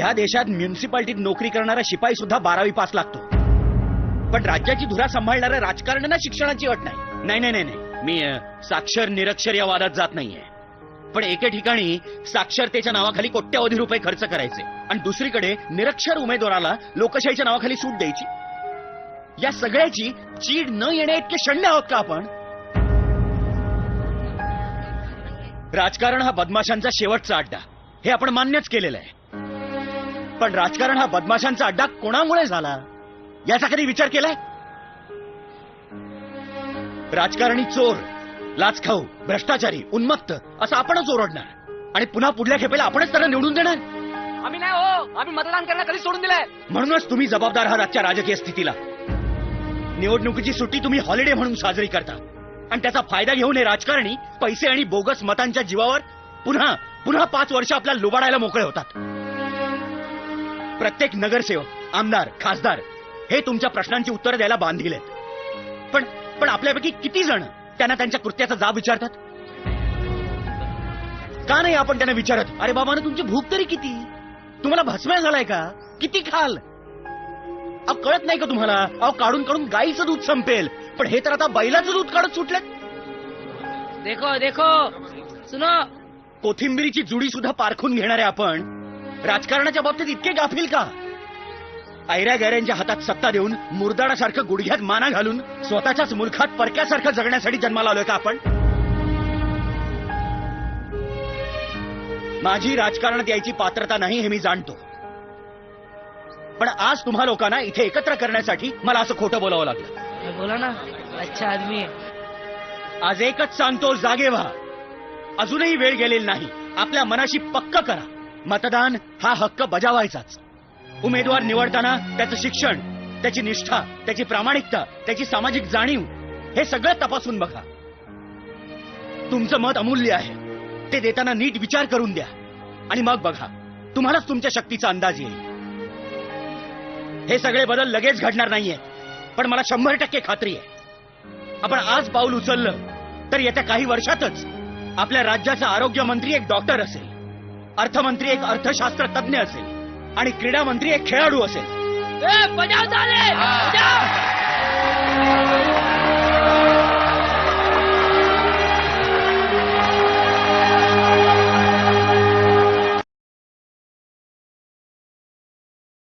या देशात म्युन्सिपाल्टीत नोकरी करणारा शिपाई सुद्धा बारावी पास लागतो. पण राज्याची धुरा सांभाळणाऱ्या राजकारण्यांना शिक्षणाची अट नाही. नाही नाही नाही नाही. मी साक्षर निरक्षर या वादात जात नाहीये. पण एके ठिकाणी साक्षरतेच्या नावाखाली कोट्यावधी रुपये खर्च करायचे आणि दुसरीकडे निरक्षर उमेदवाराला लोकशाहीच्या नावाखाली सूट द्यायची. या सगळ्याची चीड न येणे इतके शंड आहोत का आपण? राजकारण हा बदमाशांचा शेवटचा अड्डा. हे आपण मान्यच केलेलं आहे. पण राजकारण हा बदमाशांचा अड्डा कोणामुळे झाला? याचा कधी विचार केलाय? राजकारणी चोर लाचखाऊ भ्रष्टाचारी उन्मत्त असं आपणच ओरडणार. आणि पुन्हा पुढल्या खेपेला आपणच त्यांना निवडून देणार? आम्ही नाही हो आम्ही मतदान करायला कधी सोडून दिलंय. म्हणूनच तुम्ही जबाबदार आहात आजच्या राजकीय स्थितीला. निवडणुकीची सुट्टी तुम्ही हॉलिडे म्हणून साजरी करता. आणि त्याचा फायदा घेऊन हे राजकारणी पैसे आणि बोगस मतांच्या जीवावर पुन्हा पुन्हा पाच वर्ष आपल्याला लुबाडायला मोकळे होतात. प्रत्येक नगरसेवक आमदार खासदार हे तुमच्या प्रश्नांची उत्तरं द्यायला बांधील आहेत पण पण आपल्यापैकी किती जण त्यांना त्यांच्या कृत्याचा जाब विचारतात? का नाही आपण त्यांना विचारत अरे बाबा तुमची भूक तरी किती? तुम्हाला भस्म्या झालाय का? किती खाल? अहो कळत नाही का तुम्हाला? अहो काढून काढून गाईचं दूध संपेल पण हे तर आता बैलाचं दूध काढत सुटलेत. देखो देखो सुनो. कोथिंबिरीची जुडी सुद्धा पारखून घेणारे आपण राजकारणाच्या बाबतीत इतके गाफील का? ऐऱ्या गैऱ्यांच्या हातात सत्ता देऊन मुरदाडासारखं गुडघ्यात माना घालून स्वतःच्याच मुलखात परक्यासारखं जगण्यासाठी जन्माला आलोय का आपण? माझी राजकारणात यायची पात्रता नाही हे मी जाणतो. पण आज तुम्हा लोकांना इथे एकत्र करण्यासाठी मला असं खोटं बोलावं लागलं. बोला ना अच्छा आदमी. आज एकच सांगतो जागे व्हा. अजूनही वेळ गेलेली नाही. आपल्या मनाशी पक्क करा. मतदान हा हक्क बजावायचाच. उमेदवार निवडताना त्याचं शिक्षण त्याची निष्ठा त्याची प्रामाणिकता त्याची सामाजिक जाणीव हे सगळं तपासून बघा. तुमचं मत अमूल्य आहे. ते देताना नीट विचार करून द्या. आणि मग बघा तुम्हालाच तुमच्या शक्तीचा अंदाज येईल. हे सगळे बदल लगेच घडणार नाहीये पण मला शंभर टक्के खात्री आहे. आपण आज पाऊल उचललं तर येत्या काही वर्षातच आपल्या राज्याचा आरोग्य मंत्री एक डॉक्टर असेल. अर्थमंत्री एक अर्थशास्त्र तज्ञ असेल आणि क्रीडा मंत्री एक खेळाडू असेल. बजाव झाले!